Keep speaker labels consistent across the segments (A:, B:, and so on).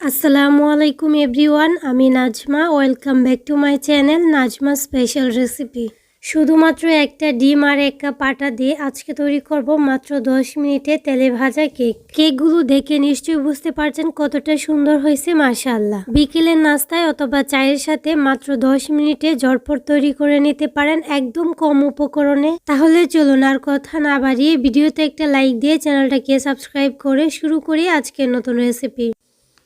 A: আসসালামু আলাইকুম এভরিওয়ান, আমি Najma. Welcome back to my channel Najma special recipe. শুধুমাত্র একটা ডিম আর এক কাপ আটা দিয়ে আজকে তৈরি করব মাত্র 10 মিনিটে তেলে ভাজা কেক। কেকগুলো দেখে নিশ্চয়ই বুঝতে পারছেন কতটা সুন্দর হয়েছে, মাশাআল্লাহ। বিকেলের নাস্তায় অথবা চায়ের সাথে মাত্র 10 মিনিটে ঝটপট তৈরি করে নিতে পারেন একদম কম উপকরণে। তাহলে চলুন আর কথা না বাড়িয়ে ভিডিওতে একটা লাইক দিয়ে চ্যানেলটাকে সাবস্ক্রাইব করে শুরু করি আজকের নতুন রেসিপি।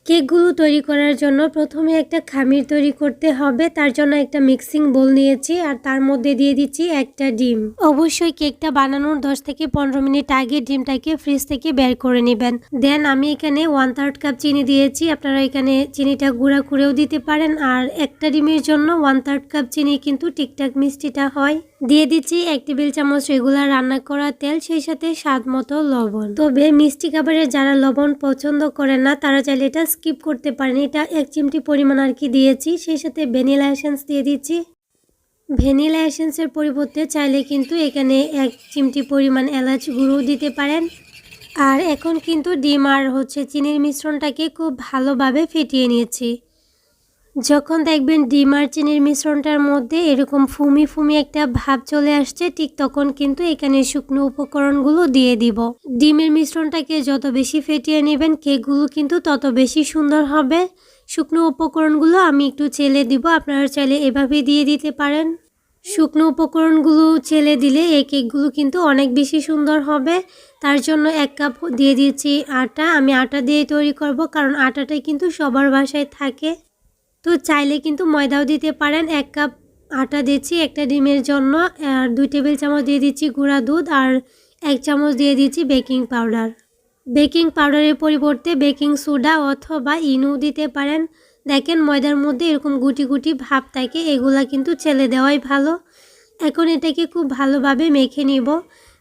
A: কেকগুলো তৈরি করার জন্য প্রথমে একটা খামির তৈরি করতে হবে। তার জন্য একটা মিক্সিং বোল নিয়েছি আর তার মধ্যে দিয়ে দিচ্ছি একটা ডিম। অবশ্যই কেকটা বানানোর দশ থেকে পনেরো মিনিট আগে ডিমটাকে ফ্রিজ থেকে বের করে নেবেন। দেন আমি এখানে ওয়ান থার্ড কাপ চিনি দিয়েছি। আপনারা এখানে চিনিটা গুঁড়া করেও দিতে পারেন। আর একটা ডিমের জন্য ওয়ান থার্ড কাপ চিনি কিন্তু ঠিকঠাক মিষ্টিটা হয়। দিয়ে দিচ্ছি এক টেবিল চামচ রেগুলার রান্না করা তেল, সেই সাথে স্বাদ মতো লবণ। তবে মিষ্টি খাবারে যারা লবণ পছন্দ করে না, তারা চাইলে এটা স্কিপ করতে পারেন। এটা এক চিমটি পরিমাণ আর কি দিয়েছি, সেই সাথে ভ্যানিলা এসেন্স দিয়ে দিচ্ছি। ভ্যানিলা এসেন্সের পরিবর্তে চাইলে কিন্তু এখানে এক চিমটি পরিমাণ এলাচ গুঁড়ো দিতে পারেন। আর এখন কিন্তু ডিম আর হচ্ছে চিনির মিশ্রণটাকে খুব ভালোভাবে ফেটিয়ে নিয়েছি। যখন দেখবেন ডিম আর চিনির মিশ্রণটার মধ্যে এরকম ফুমি ফুমি একটা ভাব চলে আসছে, ঠিক তখন কিন্তু এখানে শুকনো উপকরণগুলো দিয়ে দিব। ডিমের মিশ্রণটাকে যত বেশি ফেটিয়ে নেবেন, কেকগুলো কিন্তু তত বেশি সুন্দর হবে। শুকনো উপকরণগুলো আমি একটু চেলে দিব, আপনারা চাইলে এভাবে দিয়ে দিতে পারেন। শুকনো উপকরণগুলো চেলে দিলে এই কেকগুলো কিন্তু অনেক বেশি সুন্দর হবে। তার জন্য এক কাপ দিয়ে দিয়েছি আটা। আমি আটা দিয়ে তৈরি করব, কারণ আটাটাই কিন্তু সবার বাসায় থাকে। তো চাইলে কিন্তু ময়দাও দিতে পারেন। এক কাপ আটা দিচ্ছি, একটা ডিমের জন্য, আর দুই টেবিল চামচ দিয়ে দিচ্ছি গুঁড়া দুধ, আর এক চামচ দিয়ে দিচ্ছি বেকিং পাউডার। বেকিং পাউডারের পরিবর্তে বেকিং সোডা অথবা ইনু দিতে পারেন। দেখেন ময়দার মধ্যে এরকম গুটি গুটি ভাব থাকে, এগুলা কিন্তু ছেলে দেওয়াই ভালো। এখন এটাকে খুব ভালোভাবে মেখে নিব।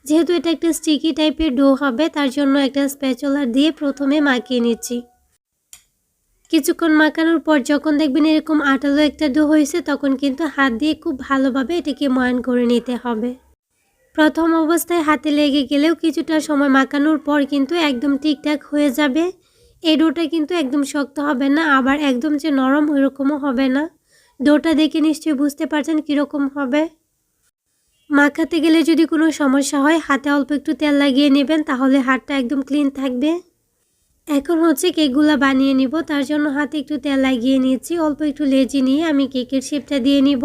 A: যেহেতু এটা একটা স্টিকি টাইপের ডো হবে, তার জন্য একটা স্প্যাচুলার দিয়ে প্রথমে মাখিয়ে নিচ্ছি। কিছুক্ষণ মাখানোর পর যখন দেখবেন এরকম আটালো একটা ডো হয়েছে, তখন কিন্তু হাত দিয়ে খুব ভালোভাবে এটাকে ময়ান করে নিতে হবে। প্রথম অবস্থায় হাতে লেগে গেলেও কিছুটা সময় মাখানোর পর কিন্তু একদম ঠিকঠাক হয়ে যাবে। এই ডোটা কিন্তু একদম শক্ত হবে না, আবার একদম যে নরম ওইরকমও হবে না। ডোটা দেখে নিশ্চয়ই বুঝতে পারছেন কীরকম হবে। মাখাতে গেলে যদি কোনো সমস্যা হয়, হাতে অল্প একটু তেল লাগিয়ে নেবেন, তাহলে হাতটা একদম ক্লিন থাকবে। এখন হচ্ছে কেকগুলো বানিয়ে নিব। তার জন্য হাতে একটু তেল লাগিয়ে নিয়েছি। অল্প একটু লেজি নিয়ে আমি কেকের শেপটা দিয়ে নিব।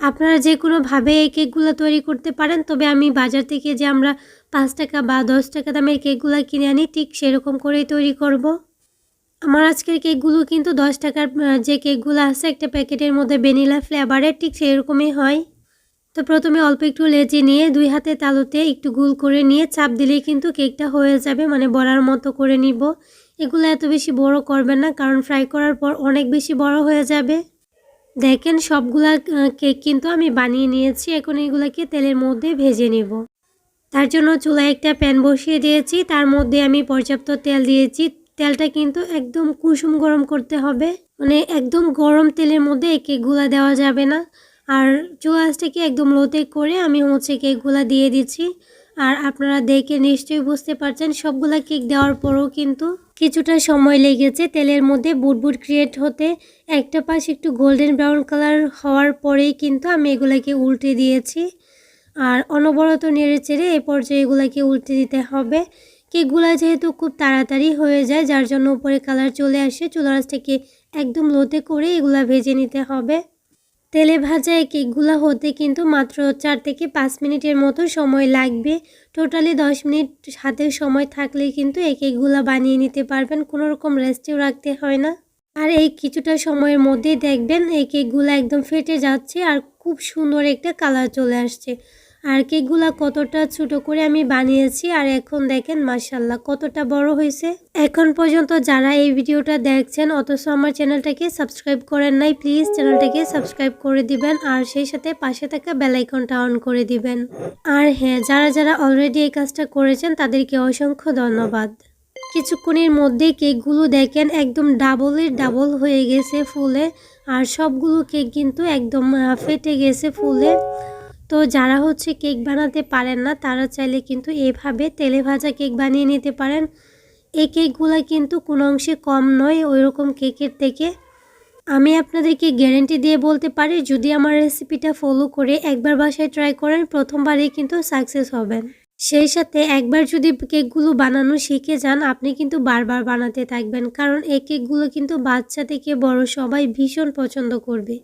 A: আপনারা যে কোনোভাবে এই কেকগুলো তৈরি করতে পারেন, তবে আমি বাজার থেকে যে আমরা পাঁচ টাকা বা দশ টাকা দামের কেকগুলো কিনে আনি, ঠিক সেরকম করেই তৈরি করব। আমার আজকের কেকগুলো কিন্তু দশ টাকার যে কেকগুলো আছে, একটা প্যাকেটের মধ্যে ভ্যানিলা ফ্লেভারের, ঠিক সেরকমই হয়। তো প্রথমে অল্প একটু লেচি নিয়ে দুই হাতে তালুতে একটু গুল করে নিয়ে চাপ দিলেই কিন্তু কেকটা হয়ে যাবে মানে বড়ার মতো করে নিব। এগুলো এত বেশি বড় করবেন না, কারণ ফ্রাই করার পর অনেক বেশি বড় হয়ে যাবে। দেখেন সবগুলা কেক কিন্তু আমি বানিয়ে নিয়েছি, এখন এগুলাকে তেলের মধ্যে ভেজে নেব। তার জন্য চুলায় একটা প্যান বসিয়ে দিয়েছি, তার মধ্যে আমি পর্যাপ্ত তেল দিয়েছি। তেলটা কিন্তু একদম কুসুম গরম করতে হবে মানে একদম গরম তেলের মধ্যে এই কেকগুলা দেওয়া যাবে না। আর চুলাসটাকে একদম লোতে করে আমি হচ্ছে কেকগুলা দিয়ে দিচ্ছি। আর আপনারা দেখে নিশ্চয়ই বুঝতে পারছেন, সবগুলা কেক দেওয়ার পরও কিন্তু কিছুটা সময় লেগেছে তেলের মধ্যে বুটবুট ক্রিয়েট হতে। একটা পাশ একটু গোল্ডেন ব্রাউন কালার হওয়ার পরেই কিন্তু আমি এগুলাকে উল্টে দিয়েছি। আর অনবরত নেড়ে চেড়ে এই পর্যায়ে এগুলাকে উল্টে দিতে হবে। কেকগুলা যেহেতু খুব তাড়াতাড়ি হয়ে যায়, যার জন্য উপরে কালার চলে আসে চুলারাজটাকে একদম লোতে করে এগুলা ভেজে নিতে হবে। তেলে ভাজা এই কেকগুলো হতে কিন্তু মাত্র চার থেকে পাঁচ মিনিটের মতো সময় লাগবে। টোটালি দশ মিনিট হাতে সময় থাকলে কিন্তু এই কেকগুলো বানিয়ে নিতে পারবেন, কোনো রকম রেস্টেও রাখতে হয় না। আর এই কিছুটা সময়ের মধ্যেই দেখবেন এই কেকগুলো একদম ফেটে যাচ্ছে আর খুব সুন্দর একটা কালার চলে আসছে। আর কেকগুলা কতটা ছোট করে আমি বানিয়েছি, আর এখন দেখেন মাসাল্লাহ কতটা বড় হয়েছে। এখন পর্যন্ত যারা এই ভিডিওটা দেখছেন, অথচ আমার চ্যানেলটাকে সাবস্ক্রাইব করেন নাই, প্লিজ চ্যানেলটাকে সাবস্ক্রাইব করে দিবেন, আর সেই সাথে পাশে থাকা বেলাইকনটা অন করে দিবেন। আর হ্যাঁ যারা যারা অলরেডি এই কাজটা করেছেন, তাদেরকে অসংখ্য ধন্যবাদ। কিছুক্ষণের মধ্যে কেকগুলো দেখেন একদম ডাবলের ডাবল হয়ে গেছে ফুলে, আর সবগুলো কেক কিন্তু একদম ফেটে গেছে ফুলে। তো যারা হচ্ছে কেক বানাতে পারেন না, তারা চাইলে কিন্তু এভাবে তেলে ভাজা কেক বানিয়ে নিতে পারেন। এই কেকগুলো কিন্তু কোনো অংশে কম নয় ওই রকম কেকের থেকে। আমি আপনাদেরকে গ্যারেন্টি দিয়ে বলতে পারি, যদি আমার রেসিপিটা ফলো করে একবার বাসায় ট্রাই করেন, প্রথমবারেই কিন্তু সাকসেস হবেন। সেই সাথে একবার যদি কেকগুলো বানানো শিখে যান, আপনি কিন্তু বারবার বানাতে থাকবেন, কারণ এই কেকগুলো কিন্তু বাচ্চা থেকে বড় সবাই ভীষণ পছন্দ করবে।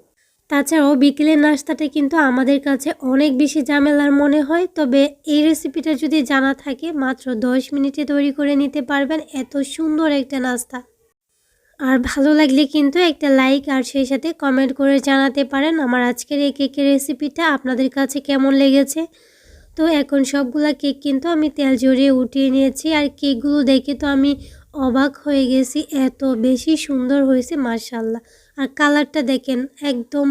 A: তাছাড়াও বিকেলের নাস্তাটা কিন্তু আমাদের কাছে অনেক বেশি ঝামেলার মনে হয়, তবে এই রেসিপিটা যদি জানা থাকে, মাত্র দশ মিনিটে তৈরি করে নিতে পারবেন এত সুন্দর একটা নাস্তা। আর ভালো লাগলে কিন্তু একটা লাইক আর সেই সাথে কমেন্ট করে জানাতে পারেন আমার আজকের এই কেকের রেসিপিটা আপনাদের কাছে কেমন লেগেছে। তো এখন সবগুলা কেক কিন্তু আমি তেল জড়িয়ে উঠিয়ে নিয়েছি, আর কেকগুলো দেখে তো আমি অবাক হয়ে গেছি, এত বেশি সুন্দর হয়েছে মার্শাল্লাহ আর কালারটা দেখেন, একদম,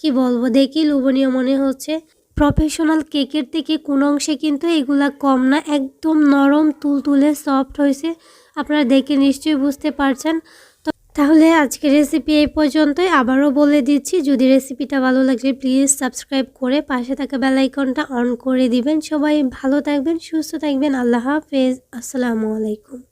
A: কি বলব দেখি লোভনীয় মনে হচ্ছে। প্রফেশনাল কেকের থেকে কোনো অংশে কিন্তু এগুলা কম না, একদম নরম, তুলতুলে সফট হয়েছে। আপনারা দেখে নিশ্চয়ই বুঝতে পারছেন। তো তাহলে আজকের রেসিপি এই পর্যন্তই। আবারও বলে দিচ্ছি, যদি রেসিপিটা ভালো লাগলে প্লিজ সাবস্ক্রাইব করে পাশে থাকা বেলাইকনটা অন করে দিবেন। সবাই ভালো থাকবেন, সুস্থ থাকবেন। আল্লাহ হাফেজ। আসসালামু আলাইকুম।